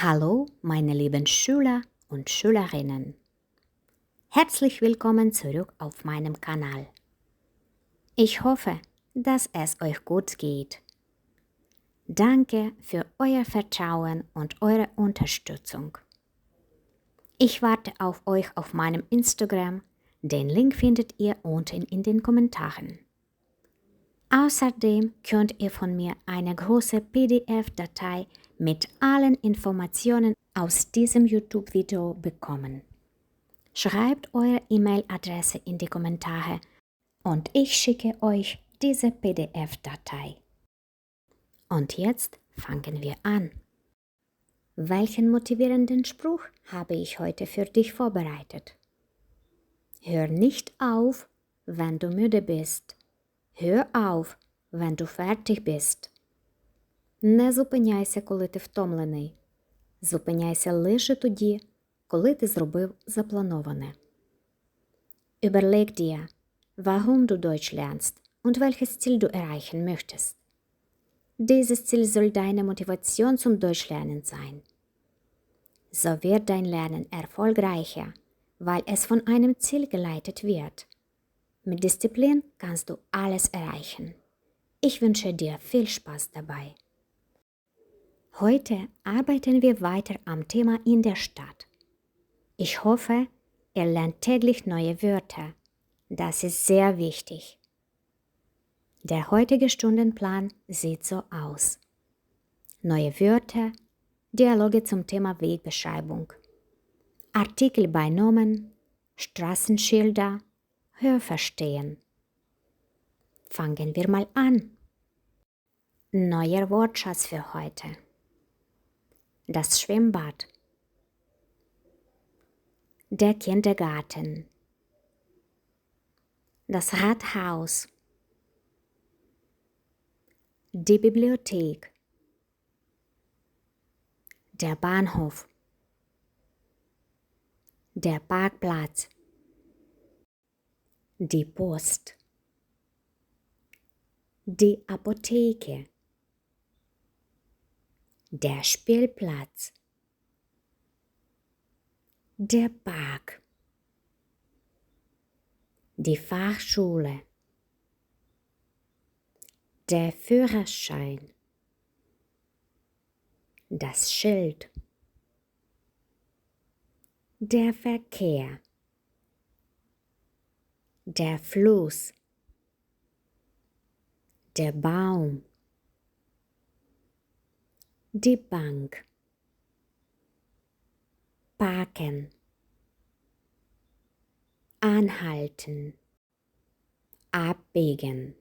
Hallo, meine lieben Schüler und Schülerinnen. Herzlich willkommen zurück auf meinem Kanal. Ich hoffe, dass es euch gut geht. Danke für euer Vertrauen und eure Unterstützung. Ich warte auf euch auf meinem Instagram. Den Link findet ihr unten in den Kommentaren. Außerdem könnt ihr von mir eine große PDF-Datei mit allen Informationen aus diesem YouTube-Video bekommen. Schreibt eure E-Mail-Adresse in die Kommentare und ich schicke euch diese PDF-Datei. Und jetzt fangen wir an. Welchen motivierenden Spruch habe ich heute für dich vorbereitet? Hör nicht auf, wenn du müde bist. Hör auf, wenn du fertig bist. Не зупиняйся, коли ти втомлений. Зупиняйся лише тоді, коли ти зробив заплановане. Überleg dir, warum du Deutsch lernst und welches Ziel du erreichen möchtest. Dieses Ziel soll deine Motivation zum Deutschlernen sein. So wird dein Lernen erfolgreicher, weil es von einem Ziel geleitet wird. Mit Disziplin kannst du alles erreichen. Ich wünsche dir viel Spaß dabei. Heute arbeiten wir weiter am Thema in der Stadt. Ich hoffe, ihr lernt täglich neue Wörter. Das ist sehr wichtig. Der heutige Stundenplan sieht so aus. Neue Wörter, Dialoge zum Thema Wegbeschreibung, Artikel bei Nomen, Straßenschilder, Hörverstehen. Fangen wir mal an. Neuer Wortschatz für heute das Schwimmbad, der Kindergarten, das Rathaus, die Bibliothek, der Bahnhof, der Parkplatz, die Post, die Apotheke, der Spielplatz, der Park, die Fachschule, der Führerschein, das Schild, der Verkehr, der Fluss, der Baum, die Bank, parken, anhalten, abbiegen.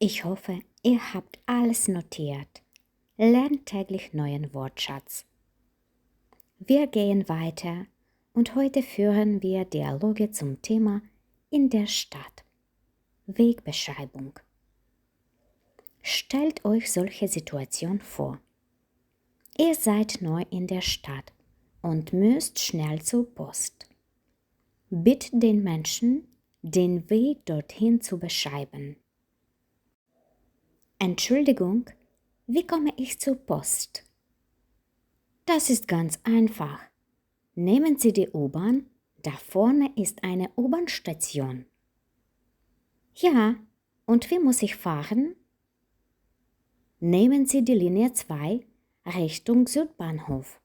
Ich hoffe, ihr habt alles notiert. Lernt täglich neuen Wortschatz. Wir gehen weiter und heute führen wir Dialoge zum Thema in der Stadt. Wegbeschreibung. Stellt euch solche Situation vor. Ihr seid neu in der Stadt und müsst schnell zur Post. Bittet den Menschen, den Weg dorthin zu beschreiben. Entschuldigung, wie komme ich zur Post? Das ist ganz einfach. Nehmen Sie die U-Bahn, da vorne ist eine U-Bahn-Station. Ja, und wie muss ich fahren? Nehmen Sie die Linie 2 Richtung Südbahnhof.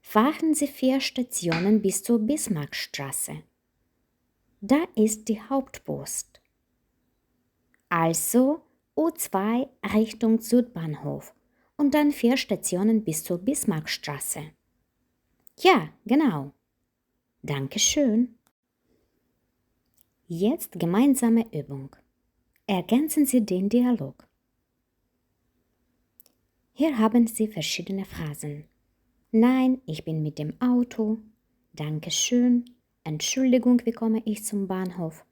Fahren Sie vier Stationen bis zur Bismarckstraße. Da ist die Hauptpost. Also U2 Richtung Südbahnhof und dann vier Stationen bis zur Bismarckstraße. Ja, genau. Dankeschön. Jetzt gemeinsame Übung. Ergänzen Sie den Dialog. Hier haben Sie verschiedene Phrasen. Nein, ich bin mit dem Auto. Dankeschön. Entschuldigung, wie komme ich zum Bahnhof?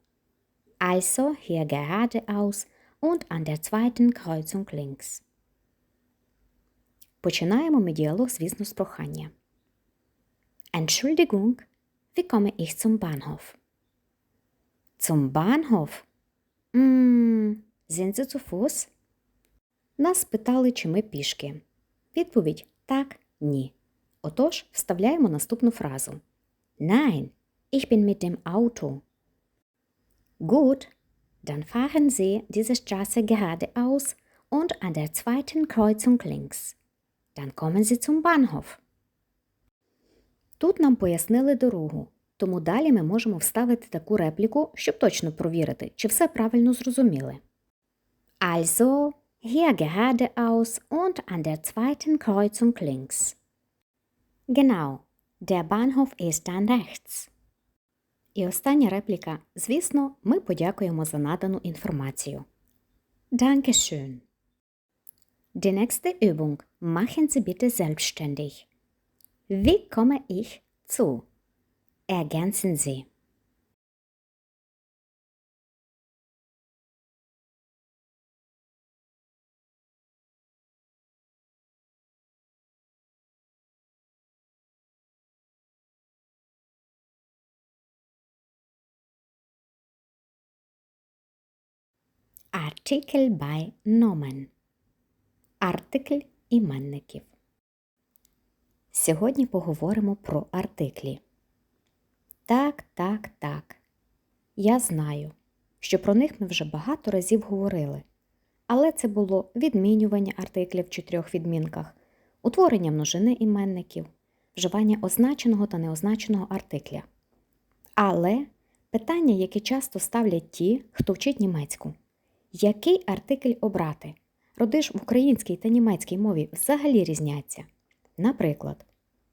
Also hier geradeaus und an der zweiten Kreuzung links. Починаємо ми діалог, звісно, з прохання. Entschuldigung, wie komme ich zum Bahnhof? Zum Bahnhof? Mm, sind Sie zu Fuß? Нас питали, чи ми пішки. Відповідь так, Ні. Отож, вставляємо наступну фразу. Nein, ich bin mit dem Auto. Gut, dann fahren Sie diese Straße geradeaus und an der zweiten Kreuzung links. Dann kommen Sie zum Bahnhof. Тут нам пояснили дорогу, тому далі ми можемо вставити таку репліку, щоб точно провірити, чи все правильно зрозуміли. Also, hier geradeaus und an der zweiten Kreuzung links. Genau, der Bahnhof ist dann rechts. І остання репліка. Звісно, ми подякуємо за надану інформацію. Dankeschön. Die nächste Übung machen Sie bitte selbstständig. Wie komme ich zu? Ergänzen Sie. Артикль by. Артикль іменників. Сьогодні поговоримо про артиклі. Так, так, так. Я знаю, що про них ми вже багато разів говорили, але це було відмінювання артиклів в чотирьох відмінках, утворення множини іменників, вживання означеного та неозначеного артикля. Але питання, які часто ставлять ті, хто вчить німецьку. Який артикль обрати? Роди ж в українській та німецькій мові взагалі різняться. Наприклад,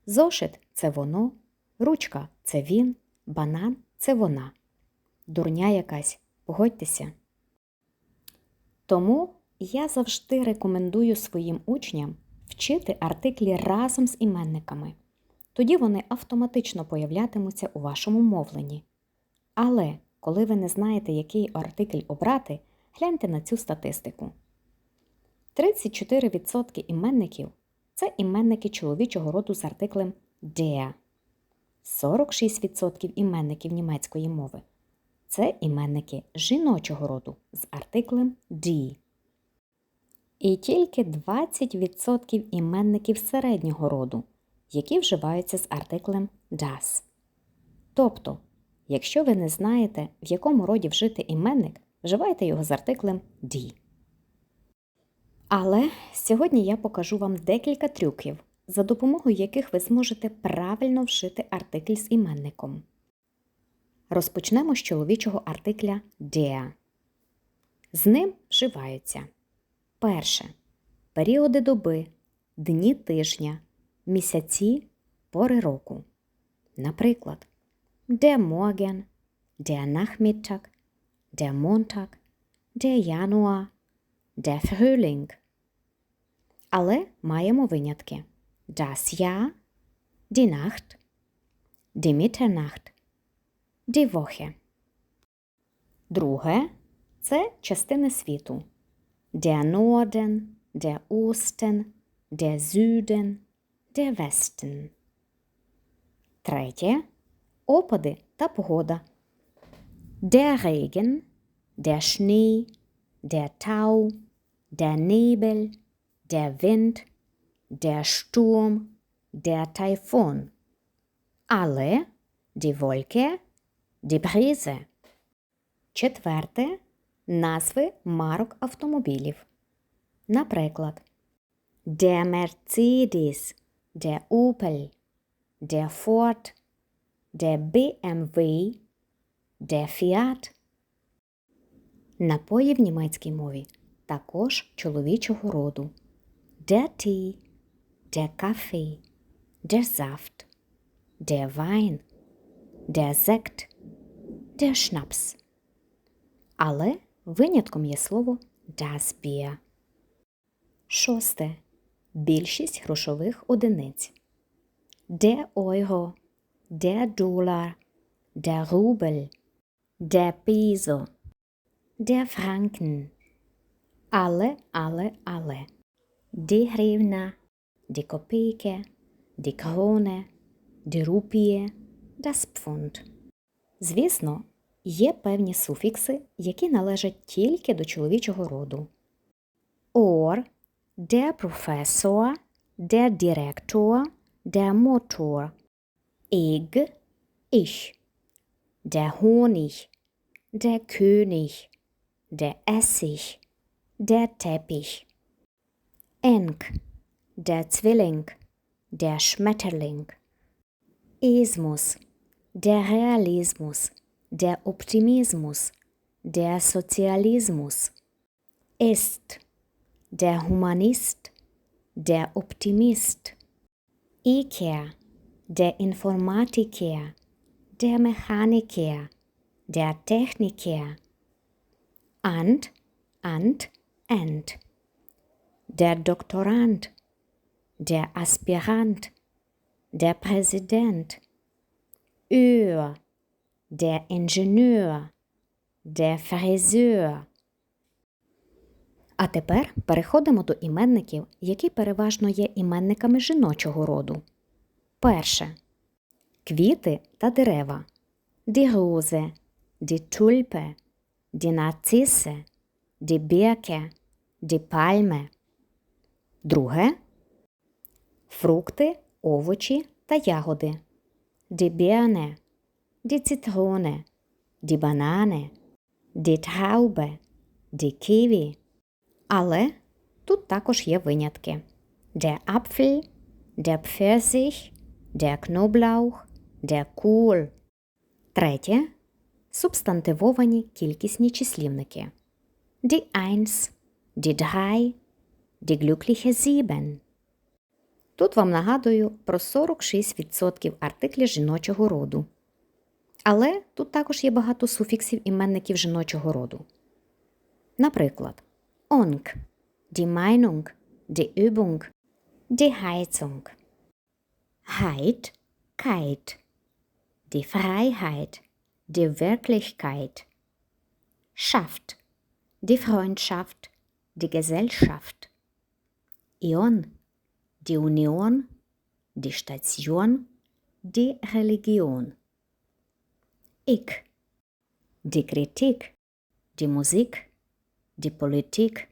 зошит це воно, ручка це він, банан це вона. Дурня якась, погодьтеся. Тому я завжди рекомендую своїм учням вчити артиклі разом з іменниками. Тоді вони автоматично появлятимуться у вашому мовленні. Але коли ви не знаєте, який артикль обрати, гляньте на цю статистику. 34% іменників це іменники чоловічого роду з артиклем der. 46% іменників німецької мови це іменники жіночого роду з артиклем die. І тільки 20% іменників середнього роду, які вживаються з артиклем das. Тобто, якщо ви не знаєте, в якому роді вжити іменник, вживайте його з артиклем die. Але сьогодні я покажу вам декілька трюків, за допомогою яких ви зможете правильно вшити артикль з іменником. Розпочнемо з чоловічого артикля der. З ним вживаються перше періоди доби, дні тижня, місяці, пори року. Наприклад, der Morgen, der Nachmittag, der Montag, der Januar, der Frühling. Але маємо винятки. Das Jahr, die Nacht, die Mitternacht, die Woche. Друге це частини світу. Der Norden, der Osten, der Süden, der Westen. Третє опади та погода. Der Regen, der Schnee, der Tau, der Nebel, der Wind, der Sturm, der Taifun. Але die Wolke, die Brise. Четверте назви марок автомобілів. Наприклад, der Mercedes, der Opel, der Ford, der BMW, Де фіат? Напої в німецькій мові також чоловічого роду. Де ті, де кафе, де зафт, де вайн, де зект, де шнапс. Але винятком є слово das Bier. Шосте. Більшість грошових одиниць. Де ойго, де долар, де рубль der Peso, der Franken. Але, але, але. Die гривна, die копійки, die крони, die рупії, das Pfund. Звісно, є певні суфікси, які належать тільки до чоловічого роду. Or, der Professor, der Direktor, der Motor. Ich, ich. Der Honig, der König, der Essig, der Teppich. Eng, der Zwilling, der Schmetterling. Ismus, der Realismus, der Optimismus, der Sozialismus. Ist, der Humanist, der Optimist. Iker, der Informatiker, der Mechaniker, der Techniker. And, and, and. Der Doktorand, der Aspirant, der Präsident. Ur, der Ingenieur, der Friseur. А тепер переходимо до іменників, які переважно є іменниками жіночого роду. Перше. Квіти та дерева. Die Narzisse, die Birke, die Palme. Друге. Фрукти, овочі та ягоди. Zitrone, die Banane, die Traube, die Kiwi. Але тут також є винятки. Der Apfel, der Pfirsich, der Knoblauch, der Kohl. Третє. Субстантивовані кількісні числівники. Die Eins, die Drei, die glückliche Sieben. Тут вам нагадую про 46% артиклів жіночого роду. Але тут також є багато суфіксів іменників жіночого роду. Наприклад, Onk, die Meinung, die Übung, die Heizung. Heit, Keit, die Freiheit, die Wirklichkeit. Schafft, die Freundschaft, die Gesellschaft. Ion, die Union, die Station, die Religion. Ich, die Kritik, die Musik, die Politik.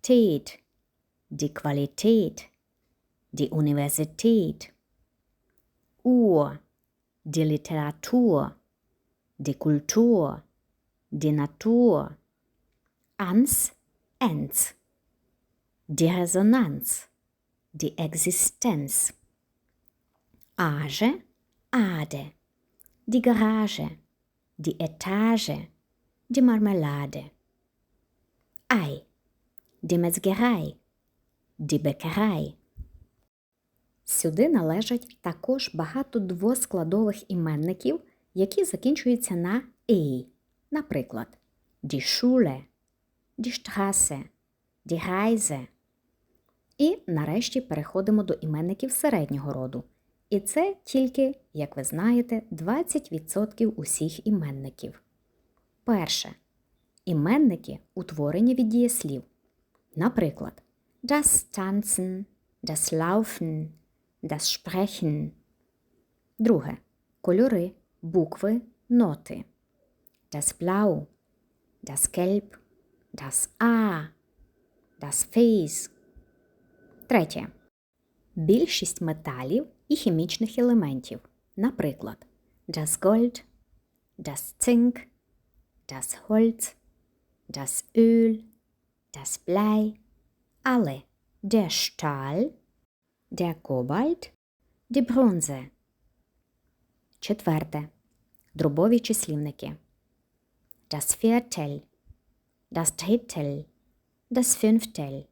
Tät, die Qualität, die Universität. Ur, die Literatur, die Kultur, die Natur. Ans, ens. Die Resonanz, die Existenz. Age, Ade. Die Garage, die Etage, die Marmelade. Ei, die Metzgerei, die Bäckerei. Сюди належать також багато двоскладових іменників, які закінчуються на «ей». Наприклад, die Schule, die. І нарешті переходимо до іменників середнього роду. І це тільки, як ви знаєте, 20% усіх іменників. Перше. Іменники утворені від дієслів. Наприклад, das Tanzen, das Laufen, das Sprechen. Друге. Кольори, букви, ноти. Das Blau, das Gelb, das A, das Face. Третє. Більшість металів і хімічних елементів. Наприклад, das Gold, das Zink, das Holz, das Öl, das Blei, der Kobalt, die Bronze. Четверте. Дробові числівники. Das Viertel, das Drittel, das Fünftel.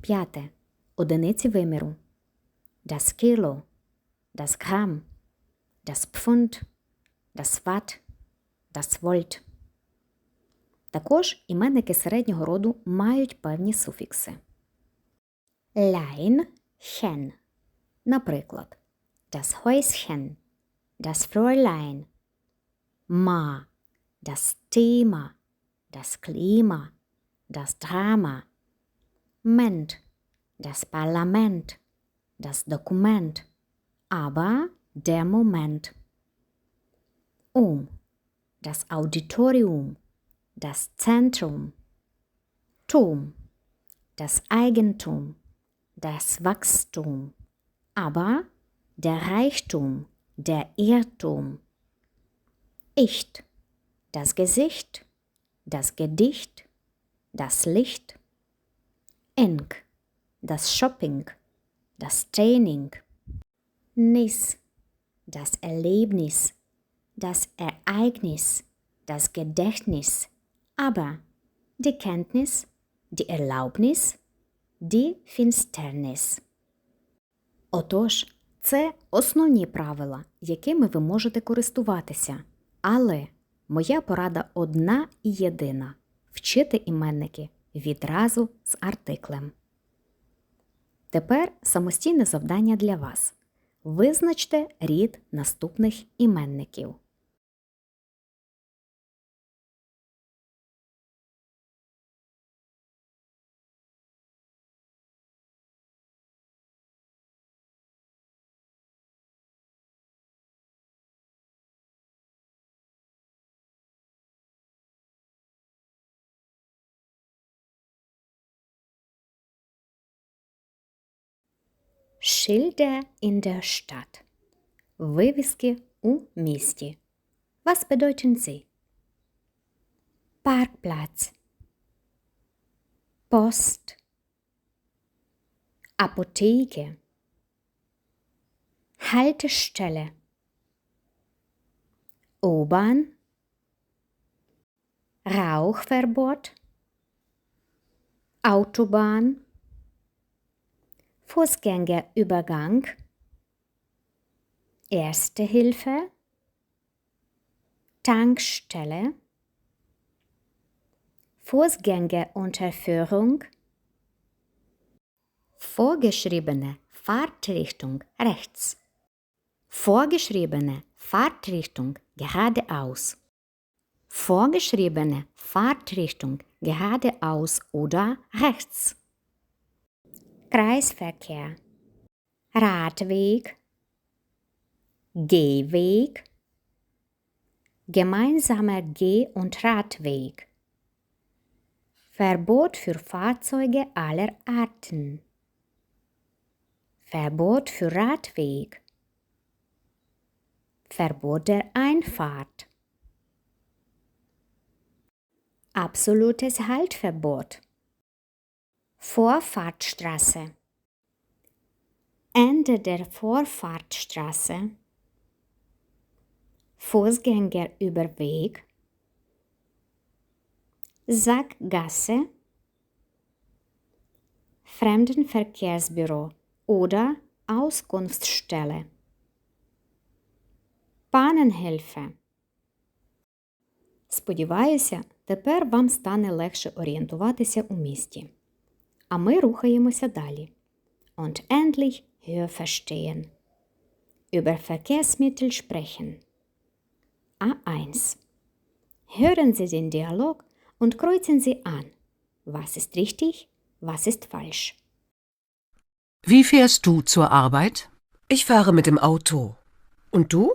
П'яте. Одиниці виміру. Das Kilo, das Gramm, das Pfund, das Watt, das Volt. Також іменники середнього роду мають певні суфікси. Lein, Chen. Наприклад, das Häuschen, das Fräulein, Ma, das Thema, das Klima, das Drama, Ment, das Parlament, das Dokument, aber der Moment. Um, das Auditorium, das Zentrum, Tum, das Eigentum, das Wachstum, aber der Reichtum, der Irrtum. Echt, das Gesicht, das Gedicht, das Licht. Ink, das Shopping, das Training. Nis, das Erlebnis, das Ereignis, das Gedächtnis, aber die Kenntnis, die Erlaubnis, die Finsternis. Отож, це основні правила, якими ви можете користуватися. Але моя порада одна і єдина вчити іменники відразу з артиклем. Тепер самостійне завдання для вас. Визначте рід наступних іменників. Schilder in der Stadt. Вивіски у місті. Was bedeuten sie? Parkplatz. Post. Apotheke. Haltestelle. U-Bahn. Rauchverbot. Autobahn. Fußgängerübergang, Erste Hilfe, Tankstelle, Fußgängerunterführung, vorgeschriebene Fahrtrichtung rechts, vorgeschriebene Fahrtrichtung geradeaus, vorgeschriebene Fahrtrichtung geradeaus oder rechts. Kreisverkehr, Radweg, Gehweg, gemeinsamer Geh- und Radweg, Verbot für Fahrzeuge aller Arten, Verbot für Radweg, Verbot der Einfahrt, absolutes Haltverbot. Vorfahrtstraße. Ende der Vorfahrtstraße. Fußgängerüberweg. Sackgasse. Fremdenverkehrsbüro oder Auskunftsstelle. Паненгельфе. Сподіваюся, тепер вам стане легше орієнтуватися у місті. А ми рухаємося далі. Und endlich Hör verstehen. Über Verkehrsmittel sprechen. A1. Hören Sie den Dialog und kreuzen Sie an. Was ist richtig, was ist falsch? Wie fährst du zur Arbeit? Ich fahre mit dem Auto. Und du?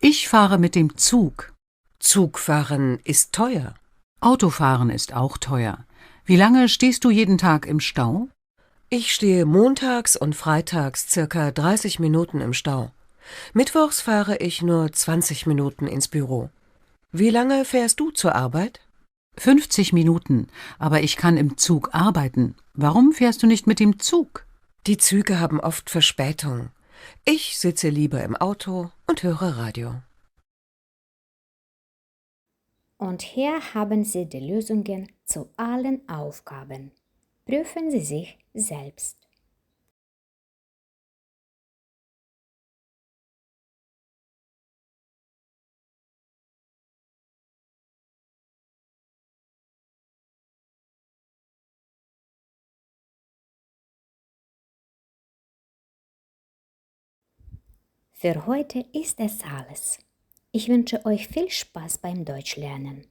Ich fahre mit dem Zug. Zugfahren ist teuer. Autofahren ist auch teuer. Wie lange stehst du jeden Tag im Stau? Ich stehe montags und freitags circa 30 Minuten im Stau. Mittwochs fahre ich nur 20 Minuten ins Büro. Wie lange fährst du zur Arbeit? 50 Minuten, aber ich kann im Zug arbeiten. Warum fährst du nicht mit dem Zug? Die Züge haben oft Verspätung. Ich sitze lieber im Auto und höre Radio. Und hier haben Sie die Lösungen zu allen Aufgaben. Prüfen Sie sich selbst. Für heute ist es alles. Ich wünsche euch viel Spaß beim Deutschlernen.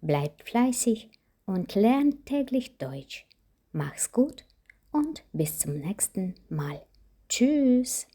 Bleibt fleißig und lernt täglich Deutsch. Mach's gut und bis zum nächsten Mal. Tschüss.